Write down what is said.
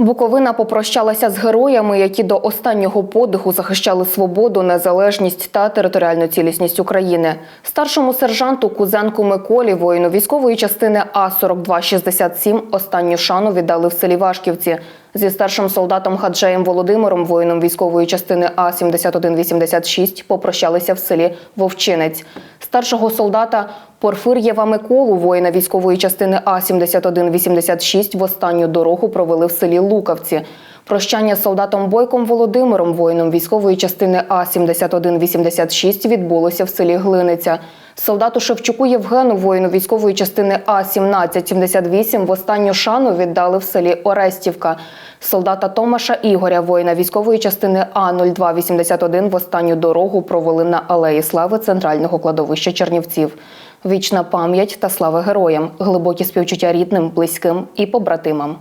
Буковина попрощалася з героями, які до останнього подиху захищали свободу, незалежність та територіальну цілісність України. Старшому сержанту Кузенку Миколі, воїну військової частини А 4267 останню шану віддали в селі Вашківці. Зі старшим солдатом Хаджеєм Володимиром, воїном військової частини А 7186 попрощалися в селі Вовчинець. Старшого солдата Порфир'єва Миколу, воїна військової частини А 7186 в останню дорогу провели в селі Лукавці. Прощання з солдатом Бойком Володимиром, воїном військової частини А 7186 відбулося в селі Глиниця. Солдату Шевчуку Євгену, воїну військової частини А 1778 в останню шану віддали в селі Орестівка. Солдата Томаша Ігоря, воїна військової частини А 0281 в останню дорогу провели на алеї слави центрального кладовища Чернівців. Вічна пам'ять та слава героям, глибокі співчуття рідним, близьким і побратимам.